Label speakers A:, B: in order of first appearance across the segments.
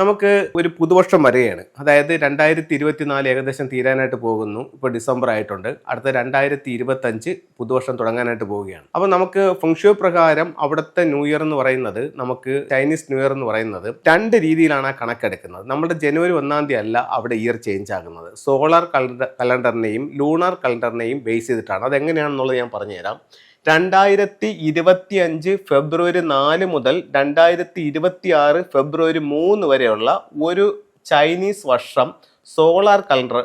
A: നമുക്ക് ഒരു പുതുവർഷം വരികയാണ് അതായത് രണ്ടായിരത്തി ഇരുപത്തിനാല് ഏകദേശം തീരാനായിട്ട് പോകുന്നു. ഇപ്പോൾ ഡിസംബർ ആയിട്ടുണ്ട്. അടുത്ത രണ്ടായിരത്തി ഇരുപത്തഞ്ച് പുതുവർഷം തുടങ്ങാനായിട്ട് പോവുകയാണ്. അപ്പോൾ നമുക്ക് ഫംഗ്ഷോ പ്രകാരം അവിടുത്തെ ന്യൂ ഇയർ എന്ന് പറയുന്നത് നമുക്ക് ചൈനീസ് ന്യൂ ഇയർ എന്ന് പറയുന്നത് രണ്ട് രീതിയിലാണ് ആ കണക്കെടുക്കുന്നത്. നമ്മുടെ ജനുവരി ഒന്നാം തീയതി അല്ല അവിടെ ഇയർ ചേഞ്ച് ആകുന്നത്. സോളാർ കലണ്ടറിനെയും ലൂണാർ കലണ്ടറിനെയും ബേസ് ചെയ്തിട്ടാണ്. അതെങ്ങനെയാണെന്നുള്ളത് ഞാൻ പറഞ്ഞുതരാം. രണ്ടായിരത്തി ഇരുപത്തി അഞ്ച് ഫെബ്രുവരി നാല് മുതൽ രണ്ടായിരത്തി ഇരുപത്തി ആറ് ഫെബ്രുവരി മൂന്ന് വരെയുള്ള ഒരു ചൈനീസ് വർഷം സോളാർ കലണ്ടർ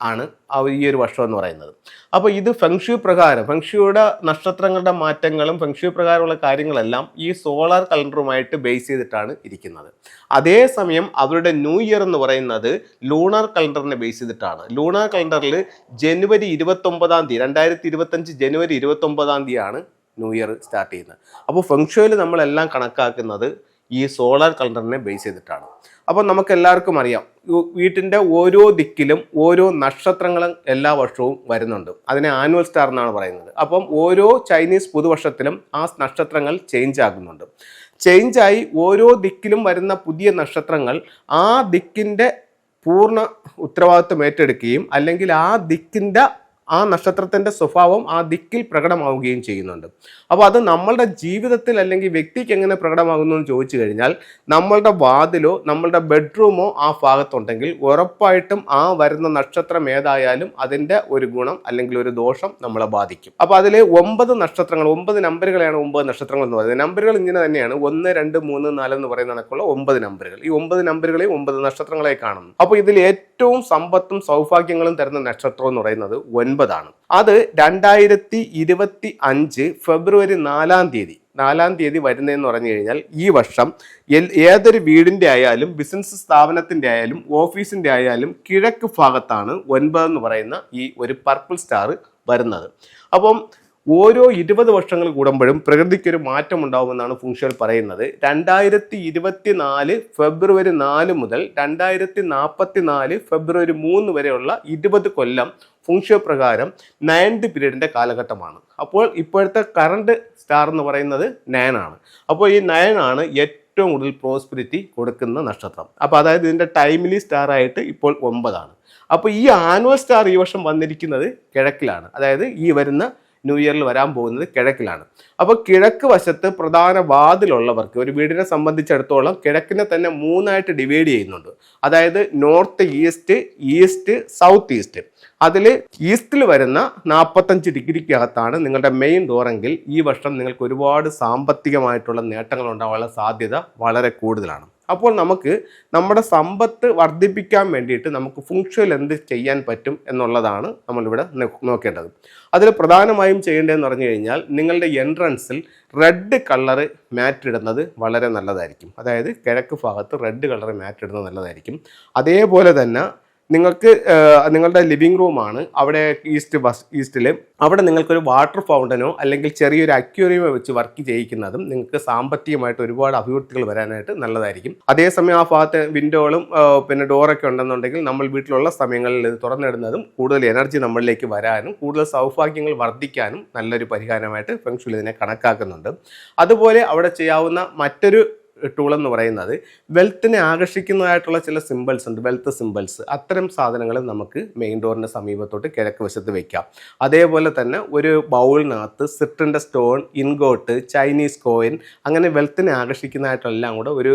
A: ആണ് ആ ഈ ഒരു വർഷം എന്ന് പറയുന്നത്. അപ്പോൾ ഇത് ഫെങ്ഷു പ്രകാരം ഫെങ്ഷുയുടെ നക്ഷത്രങ്ങളുടെ മാറ്റങ്ങളും ഫെങ്ഷു പ്രകാരമുള്ള കാര്യങ്ങളെല്ലാം ഈ സോളാർ കലണ്ടറുമായിട്ട് ബേസ് ചെയ്തിട്ടാണ് ഇരിക്കുന്നത്. അതേസമയം അവരുടെ ന്യൂ ഇയർ എന്ന് പറയുന്നത് ലൂണാർ കലണ്ടറിനെ ബേസ് ചെയ്തിട്ടാണ്. ലൂണാർ കലണ്ടറിൽ ജനുവരി ഇരുപത്തൊമ്പതാം തീയതി രണ്ടായിരത്തി ഇരുപത്തഞ്ച് ജനുവരി ഇരുപത്തൊമ്പതാം തീയതിയാണ് ന്യൂ ഇയർ സ്റ്റാർട്ട് ചെയ്യുന്നത്. അപ്പോൾ ഫെങ്ഷുവിൽ നമ്മളെല്ലാം കണക്കാക്കുന്നത് ഈ സോളാർ കലണ്ടറിനെ ബേസ് ചെയ്തിട്ടാണ്. അപ്പോൾ നമുക്ക് എല്ലാവർക്കും അറിയാം വീട്ടിന്റെ ഓരോ ദിക്കിലും ഓരോ നക്ഷത്രങ്ങളും എല്ലാ വർഷവും വരുന്നുണ്ട്. അതിനെ ആനുവൽ സ്റ്റാർ എന്നാണ് പറയുന്നത്. അപ്പം ഓരോ ചൈനീസ് പുതുവർഷത്തിലും ആ നക്ഷത്രങ്ങൾ ചേഞ്ച് ആകുന്നുണ്ട്. ചേഞ്ചായി ഓരോ ദിക്കിലും വരുന്ന പുതിയ നക്ഷത്രങ്ങൾ ആ ദിക്കിന്റെ പൂർണ ഉത്തരവാദിത്വം ഏറ്റെടുക്കുകയും അല്ലെങ്കിൽ ആ ദിക്കിന്റെ ആ നക്ഷത്രത്തിന്റെ സ്വഭാവം ആ ദിക്കിൽ പ്രകടമാവുകയും ചെയ്യുന്നുണ്ട്. അപ്പോൾ അത് നമ്മളുടെ ജീവിതത്തിൽ അല്ലെങ്കിൽ വ്യക്തിക്ക് എങ്ങനെ പ്രകടമാകുന്നു എന്ന് ചോദിച്ചു കഴിഞ്ഞാൽ നമ്മളുടെ വാതിലോ നമ്മളുടെ ബെഡ്റൂമോ ആ ഭാഗത്തുണ്ടെങ്കിൽ ഉറപ്പായിട്ടും ആ വരുന്ന നക്ഷത്രം ഏതായാലും അതിന്റെ ഒരു ഗുണം അല്ലെങ്കിൽ ഒരു ദോഷം നമ്മളെ ബാധിക്കും. അപ്പോൾ അതിലെ ഒമ്പത് നക്ഷത്രങ്ങൾ ഒമ്പത് നമ്പറുകളെയാണ് ഒമ്പത് നക്ഷത്രങ്ങൾ എന്ന് പറയുന്നത്. നമ്പറുകൾ ഇങ്ങനെ തന്നെയാണ്. ഒന്ന് രണ്ട് മൂന്ന് നാല് എന്ന് പറയുന്ന കണക്കുള്ള ഒമ്പത് നമ്പറുകൾ. ഈ ഒമ്പത് നമ്പറുകളെ ഒമ്പത് നക്ഷത്രങ്ങളെ കാണുന്നു. അപ്പോൾ ഇതിൽ ഏറ്റവും സമ്പത്തും സൗഭാഗ്യങ്ങളും തരുന്ന നക്ഷത്രം എന്ന് പറയുന്നത് ഒൻപതാണ് അത് രണ്ടായിരത്തി ഇരുപത്തി അഞ്ച് ഫെബ്രുവരി നാലാം തീയതി. നാലാം തീയതി വരുന്നതെന്ന് പറഞ്ഞു കഴിഞ്ഞാൽ ഈ വർഷം ഏതൊരു വീടിന്റെ ആയാലും ബിസിനസ് സ്ഥാപനത്തിന്റെ ആയാലും ഓഫീസിന്റെ ആയാലും കിഴക്ക് ഭാഗത്താണ് ഒൻപത് എന്ന് പറയുന്ന ഈ ഒരു പർപ്പിൾ സ്റ്റാർ വരുന്നത്. അപ്പം ഓരോ ഇരുപത് വർഷങ്ങൾ കൂടുമ്പോഴും പ്രകൃതിക്കൊരു മാറ്റം ഉണ്ടാവുമെന്നാണ് ഫുങ്ഷൽ പറയുന്നത്. രണ്ടായിരത്തി ഇരുപത്തി നാല് ഫെബ്രുവരി നാല് മുതൽ രണ്ടായിരത്തി നാൽപ്പത്തി നാല് ഫെബ്രുവരി മൂന്ന് വരെയുള്ള ഇരുപത് കൊല്ലം ഫുങ്ഷോ പ്രകാരം നയൻത് പീരീഡിന്റെ കാലഘട്ടമാണ്. അപ്പോൾ ഇപ്പോഴത്തെ കറണ്ട് സ്റ്റാർ എന്ന് പറയുന്നത് നയനാണ് അപ്പോൾ ഈ നയനാണ് ഏറ്റവും കൂടുതൽ പ്രോസ്പിരിറ്റി കൊടുക്കുന്ന നക്ഷത്രം. അപ്പോൾ അതായത് ഇതിന്റെ ടൈമിലി സ്റ്റാർ ആയിട്ട് ഇപ്പോൾ ഒമ്പതാണ്. അപ്പോൾ ഈ ആനുവൽ സ്റ്റാർ ഈ വർഷം വന്നിരിക്കുന്നത് കിഴക്കിലാണ്. അതായത് ഈ വരുന്ന ന്യൂ ഇയറിൽ വരാൻ പോകുന്നത് കിഴക്കിലാണ്. അപ്പോൾ കിഴക്ക് വശത്ത് പ്രധാന വാതിലുള്ളവർക്ക് ഒരു വീടിനെ സംബന്ധിച്ചിടത്തോളം കിഴക്കിനെ തന്നെ മൂന്നായിട്ട് ഡിവൈഡ് ചെയ്യുന്നുണ്ട്. അതായത് north east east south east അതിൽ ഈസ്റ്റിൽ വരുന്ന നാൽപ്പത്തഞ്ച് ഡിഗ്രിക്കകത്താണ് നിങ്ങളുടെ മെയിൻ ഡോറെങ്കിൽ ഈ വർഷം നിങ്ങൾക്ക് ഒരുപാട് സാമ്പത്തികമായിട്ടുള്ള നേട്ടങ്ങൾ ഉണ്ടാവാനുള്ള സാധ്യത വളരെ കൂടുതലാണ്. അപ്പോൾ നമുക്ക് നമ്മുടെ സമ്പത്ത് വർദ്ധിപ്പിക്കാൻ വേണ്ടിയിട്ട് നമുക്ക് ഫുങ്ഷൽ എന്ത് ചെയ്യാൻ പറ്റും എന്നുള്ളതാണ് നമ്മളിവിടെ നോക്കേണ്ടത്. അതിൽ പ്രധാനമായും ചെയ്യേണ്ടതെന്ന് പറഞ്ഞു കഴിഞ്ഞാൽ നിങ്ങളുടെ എൻട്രൻസിൽ റെഡ് കളറ് മാറ്റ് ഇടുന്നത് വളരെ നല്ലതായിരിക്കും. അതായത് കിഴക്ക് ഭാഗത്ത് റെഡ് കളർ മാറ്റ് ഇടുന്നത് നല്ലതായിരിക്കും. അതേപോലെ തന്നെ നിങ്ങൾക്ക് നിങ്ങളുടെ ലിവിംഗ് റൂമാണ് അവിടെ ഈസ്റ്റ് ബസ് ഈസ്റ്റിൽ അവിടെ നിങ്ങൾക്കൊരു വാട്ടർ ഫൗണ്ടനോ അല്ലെങ്കിൽ ചെറിയൊരു അക്യൂറിയമോ വെച്ച് വർക്ക് ചെയ്യിക്കുന്നതും നിങ്ങൾക്ക് സാമ്പത്തികമായിട്ട് ഒരുപാട് അഭിവൃദ്ധികൾ വരാനായിട്ട് നല്ലതായിരിക്കും. അതേസമയം ആ ഭാഗത്ത് വിൻഡോകളും പിന്നെ ഡോറൊക്കെ ഉണ്ടെന്നുണ്ടെങ്കിൽ നമ്മൾ വീട്ടിലുള്ള സമയങ്ങളിൽ തുറന്നിടുന്നതും കൂടുതൽ എനർജി നമ്മളിലേക്ക് വരാനും കൂടുതൽ സൗഭാഗ്യങ്ങൾ വർദ്ധിക്കാനും നല്ലൊരു പരിഹാരമായിട്ട് ഫെങ്ഷുൽ ഇതിനെ കണക്കാക്കുന്നുണ്ട്. അതുപോലെ അവിടെ ചെയ്യാവുന്ന മറ്റൊരു ടൂൾ എന്ന് പറയുന്നത് വെൽത്തിനെ ആകർഷിക്കുന്നതായിട്ടുള്ള ചില സിമ്പിൾസ് ഉണ്ട്. വെൽത്ത് സിമ്പിൾസ് അത്തരം സാധനങ്ങൾ നമുക്ക് മെയിൻ ഡോറിന്റെ സമീപത്തോട്ട് കിഴക്ക് വശത്ത് വയ്ക്കാം അതേപോലെ തന്നെ ഒരു ബൗളിനകത്ത് സിട്രിന്റെ സ്റ്റോൺ ഇൻഗോട്ട് ചൈനീസ് കോയിൻ അങ്ങനെ വെൽത്തിനെ ആകർഷിക്കുന്നതായിട്ടെല്ലാം കൂടെ ഒരു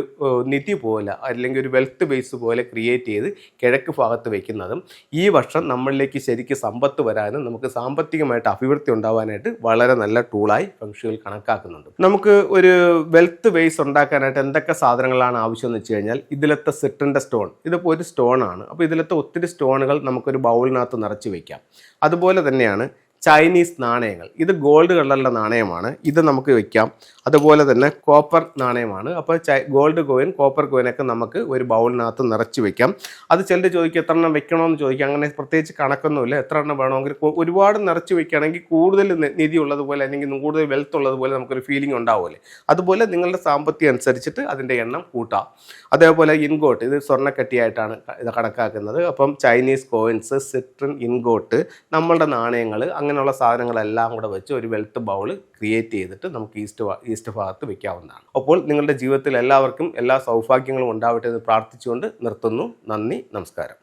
A: നിധി പോലെ അല്ലെങ്കിൽ ഒരു വെൽത്ത് ബേസ് പോലെ ക്രിയേറ്റ് ചെയ്ത് കിഴക്ക് ഭാഗത്ത് വയ്ക്കുന്നതും ഈ വർഷം നമ്മളിലേക്ക് ശരിക്കും സമ്പത്ത് വരാനും നമുക്ക് സാമ്പത്തികമായിട്ട് അഭിവൃദ്ധി ഉണ്ടാവാനായിട്ട് വളരെ നല്ല ടൂളായി ഫംഗ്ഷികൾ കണക്കാക്കുന്നുണ്ട്. നമുക്ക് ഒരു വെൽത്ത് ബേസ് ഉണ്ടാക്കാനായിട്ട് എന്തൊക്കെ സാധനങ്ങളാണ് ആവശ്യം എന്ന് വെച്ച് കഴിഞ്ഞാൽ ഇതിലത്തെ സിട്ടിന്റെ സ്റ്റോൺ. ഇതിപ്പോൾ ഒരു സ്റ്റോൺ ആണ് അപ്പോൾ ഇതിലത്തെ ഒത്തിരി സ്റ്റോണുകൾ നമുക്കൊരു ബൗളിനകത്ത് നിറച്ച് വയ്ക്കാം അതുപോലെ തന്നെയാണ് ചൈനീസ് നാണയങ്ങൾ. ഇത് ഗോൾഡ് കളറിലെ നാണയമാണ്. ഇത് നമുക്ക് വെക്കാം. അതുപോലെ തന്നെ കോപ്പർ നാണയമാണ്. അപ്പോൾ ഗോൾഡ് കോയിൻ കോപ്പർ കോയിനൊക്കെ നമുക്ക് ഒരു ബൗളിനകത്ത് നിറച്ച് വെക്കാം. അത് ചിലർ ചോദിക്കും എത്ര എണ്ണം വെക്കണമെന്ന് ചോദിക്കാം. അങ്ങനെ പ്രത്യേകിച്ച് കണക്കൊന്നുമില്ല. എത്ര എണ്ണം വേണമെങ്കിൽ ഒരുപാട് നിറച്ച് വെക്കുകയാണെങ്കിൽ കൂടുതൽ നിധി ഉള്ളതുപോലെ അല്ലെങ്കിൽ കൂടുതൽ വെൽത്ത് ഉള്ളതുപോലെ നമുക്കൊരു ഫീലിംഗ് ഉണ്ടാവുമല്ലേ? അതുപോലെ നിങ്ങളുടെ സാമ്പത്തികം അനുസരിച്ചിട്ട് അതിന്റെ എണ്ണം കൂട്ടാം. അതേപോലെ ഇൻഗോട്ട് ഇത് സ്വർണക്കട്ടിയായിട്ടാണ് ഇത് കണക്കാക്കുന്നത്. അപ്പം ചൈനീസ് കോയിൻസ് സിട്രിൻ ഇൻഗോട്ട് നമ്മളുടെ നാണയങ്ങൾ അങ്ങനെ അങ്ങനെയുള്ള സാധനങ്ങളെല്ലാം കൂടെ വെച്ച് ഒരു വെൽത്ത് ബൗൾ ക്രിയേറ്റ് ചെയ്തിട്ട് നമുക്ക് ഈസ്റ്റ് ഈസ്റ്റ് ഭാഗത്ത് വെക്കാവുന്നതാണ്. അപ്പോൾ നിങ്ങളുടെ ജീവിതത്തിൽ എല്ലാവർക്കും എല്ലാ സൗഭാഗ്യങ്ങളും ഉണ്ടാവട്ടെ എന്ന് പ്രാർത്ഥിച്ചുകൊണ്ട് നിർത്തുന്നു. നന്ദി നമസ്കാരം.